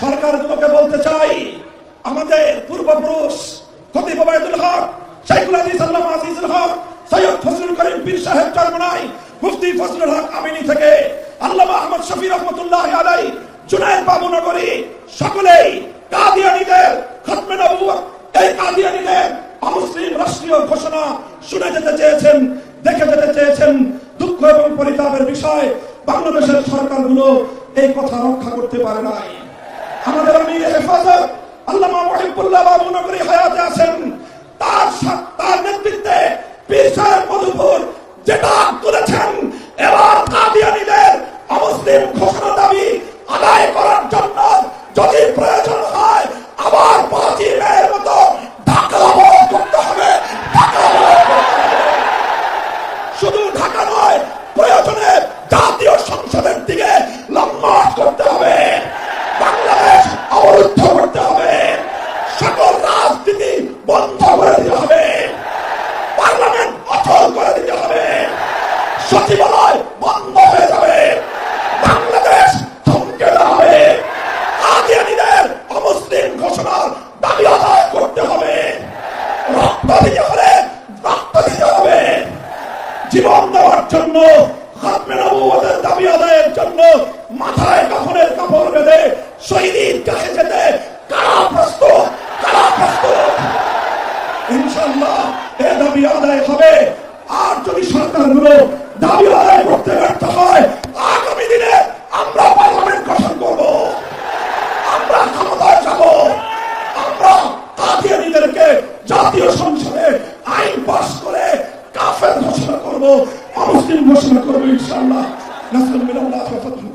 সরকারগুলোকে বলতে চাই, আমাদের পূর্বপুরুষ খতিব হক, শাইখুল আদিস আল্লাহ আজিজুল হক, সৈয়দ ফজলুল করিম পীর সাহেব চরমনাই, মুফতি ফজলুল হক আমিনী থেকে আল্লামা আহমদ শফি রহমতুল্লাহ আলাই, জুনায়দ বাবু নগরী, সকলেই কাদিয়ানীদের খতমে নবুয়ত এই কাদিয়ানীদের অমুসলিম রাষ্ট্রীয় ঘোষণা শুনে যেতে চেয়েছেন, দেখে যেতে চেয়েছেন দুঃখ এবং পরিতাপের বিষয়, বাংলাদেশের সরকারগুলো এই কথা রক্ষা করতে পারে নাই। আমাদের আমির হেফাজত আল্লামা মহিবুল্লাহ বাবু নগরী হায়াতে আছেন। তার তার নেতৃত্বে পীর মধুপুর যেটা তুলেছেন। এবার কাদিয়ানিদের অমুসলিম ঘোষণা দাবি আদায় করার জন্য যদি প্রয়োজন হয় আবার পাঁচই মেয়ের মতো ঢাকা অবরোধ করতে হবে ঢাকা অবরোধ করতে হবে। শুধু ঢাকা নয় প্রয়োজনে জাতীয় সংসদের দিকে লম্বাট করতে হবে বাংলাদেশ অবরুদ্ধ করতে হবে সকল রাজনীতি বন্ধ করে দিতে হবে পার্লামেন্ট অচল করে দিতে হবে সচিবালয় বন্ধ হয়ে যাবে বাংলাদেশ থমকে হবে আদিয়ানীদের অমুসলিম ঘোষণার দাবি আদায় করতে হবে রক্ত দিতে হলে রক্ত দিতে হবে জীবন দেওয়ার জন্য দাবি আদায়ের জন্য মাথায় কাফনের কাপড় বেঁধে শহীদের কাছে যেতে কারা প্রস্তুত? কারা প্রস্তুত? ইনশাল্লাহ এ দাবি আদায় হবে। আর যদি সরকারগুলো দাবি আদায় করতে ব্যর্থ হয় আগামী দিনে আমরা পার্লামেন্ট গঠন করব আমরা ক্ষমতায় যাব আমরা কাদিয়ানীদেরকে জাতীয় সংসদে আইন পাস করে কাফের ঘোষণা করব। অমুসলিম ঘোষণা করব ইনশাআল্লাহ। নাসরুল ফাতহুল